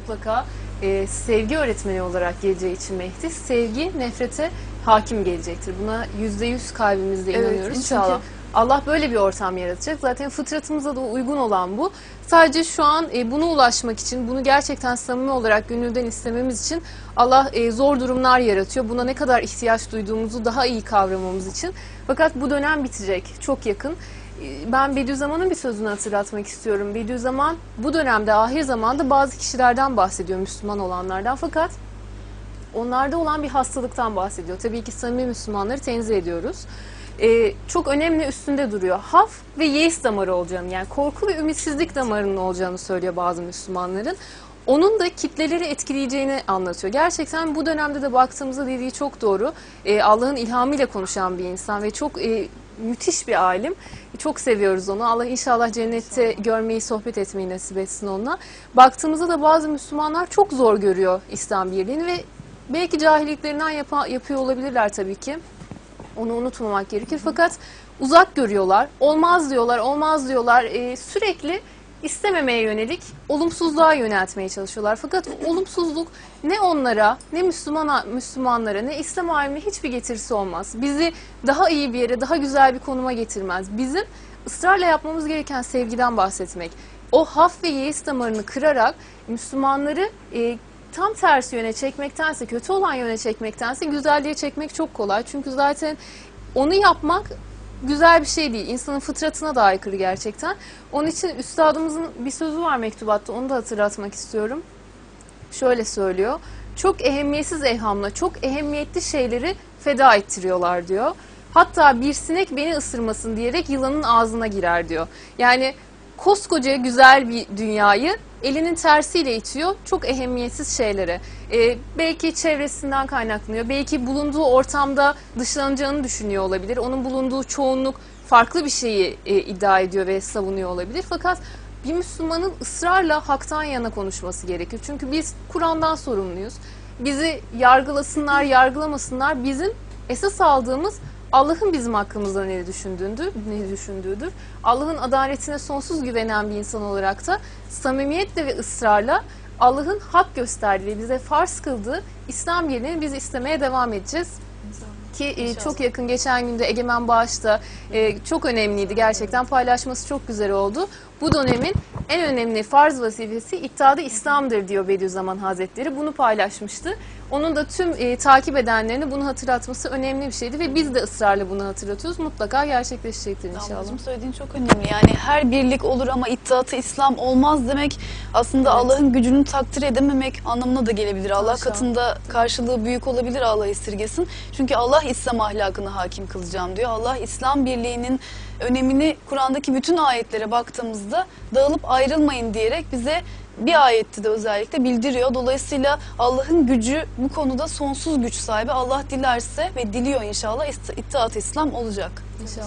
mutlaka e, sevgi öğretmeni olarak geleceği için Mehdi sevgi nefrete hakim gelecektir. Buna yüzde yüz kalbimizde Evet, inanıyoruz. inşallah. Çünkü Allah böyle bir ortam yaratacak. Zaten fıtratımıza da uygun olan bu. Sadece şu an e, buna ulaşmak için, bunu gerçekten samimi olarak gönülden istememiz için Allah e, zor durumlar yaratıyor. Buna ne kadar ihtiyaç duyduğumuzu daha iyi kavramamız için. Fakat bu dönem bitecek, çok yakın. Ben Bediüzzaman'ın bir sözünü hatırlatmak istiyorum. Bediüzzaman bu dönemde, ahir zamanda bazı kişilerden bahsediyor, Müslüman olanlardan. Fakat onlarda olan bir hastalıktan bahsediyor. Tabii ki samimi Müslümanları tenzih ediyoruz. Ee, çok önemli üstünde duruyor. Haf ve yeis damarı olacağını yani korku ve ümitsizlik damarının olacağını söylüyor bazı Müslümanların. Onun da kitleleri etkileyeceğini anlatıyor. Gerçekten bu dönemde de baktığımızda dediği çok doğru. Ee, Allah'ın ilhamıyla konuşan bir insan ve çok e, müthiş bir alim. Çok seviyoruz onu. Allah inşallah cennette görmeyi, sohbet etmeyi nasip etsin onunla. Baktığımızda da bazı Müslümanlar çok zor görüyor İslam birliğini ve belki cahilliklerinden yapa- yapıyor olabilirler tabii ki. Onu unutmamak gerekir. Fakat uzak görüyorlar. Olmaz diyorlar, olmaz diyorlar. Ee, sürekli istememeye yönelik olumsuzluğa yöneltmeye çalışıyorlar. Fakat olumsuzluk ne onlara, ne Müslümana, Müslümanlara, ne İslam alemine hiçbir getirisi olmaz. Bizi daha iyi bir yere, daha güzel bir konuma getirmez. Bizim ısrarla yapmamız gereken sevgiden bahsetmek. O haf ve yeis damarını kırarak Müslümanları e, tam tersi yöne çekmektense, kötü olan yöne çekmektense güzelliğe çekmek çok kolay. Çünkü zaten onu yapmak güzel bir şey değil. İnsanın fıtratına da aykırı gerçekten. Onun için üstadımızın bir sözü var mektubatta. Onu da hatırlatmak istiyorum. Şöyle söylüyor. Çok ehemmiyetsiz evhamla çok ehemmiyetli şeyleri feda ettiriyorlar diyor. Hatta bir sinek beni ısırmasın diyerek yılanın ağzına girer diyor. Yani koskoca güzel bir dünyayı elinin tersiyle itiyor çok ehemmiyetsiz şeylere. Ee, belki çevresinden kaynaklanıyor. Belki bulunduğu ortamda dışlanacağını düşünüyor olabilir. Onun bulunduğu çoğunluk farklı bir şeyi e, iddia ediyor ve savunuyor olabilir. Fakat bir Müslümanın ısrarla haktan yana konuşması gerekir. Çünkü biz Kur'an'dan sorumluyuz. Bizi yargılasınlar, yargılamasınlar. Bizim esas aldığımız Allah'ın bizim hakkımızda ne düşündüğüdür, ne düşündüğüdür. Allah'ın adaletine sonsuz güvenen bir insan olarak da samimiyetle ve ısrarla Allah'ın hak gösterdiği, bize farz kıldığı İslam birliğini biz istemeye devam edeceğiz. Ki e, çok yakın geçen günde Egemen Bağış'ta e, çok önemliydi gerçekten paylaşması çok güzel oldu. Bu dönemin en önemli farz vazifesi İttihadı İslam'dır diyor Bediüzzaman Hazretleri. Bunu paylaşmıştı. Onun da tüm e, takip edenlerine bunu hatırlatması önemli bir şeydi ve biz de ısrarla bunu hatırlatıyoruz. Mutlaka gerçekleşecektir inşallah. Ablacığım söylediğin çok önemli. Yani her birlik olur ama iddiatı İslam olmaz demek aslında Evet. Allah'ın gücünü takdir edememek anlamına da gelebilir. Allah katında karşılığı büyük olabilir Allah esirgesin. Çünkü Allah İslam ahlakını hakim kılacağım diyor. Allah İslam birliğinin önemini Kur'an'daki bütün ayetlere baktığımızda dağılıp ayrılmayın diyerek bize bir ayette de özellikle bildiriyor. Dolayısıyla Allah'ın gücü bu konuda sonsuz güç sahibi. Allah dilerse ve diliyor inşallah İttihat İslam olacak. İnşallah.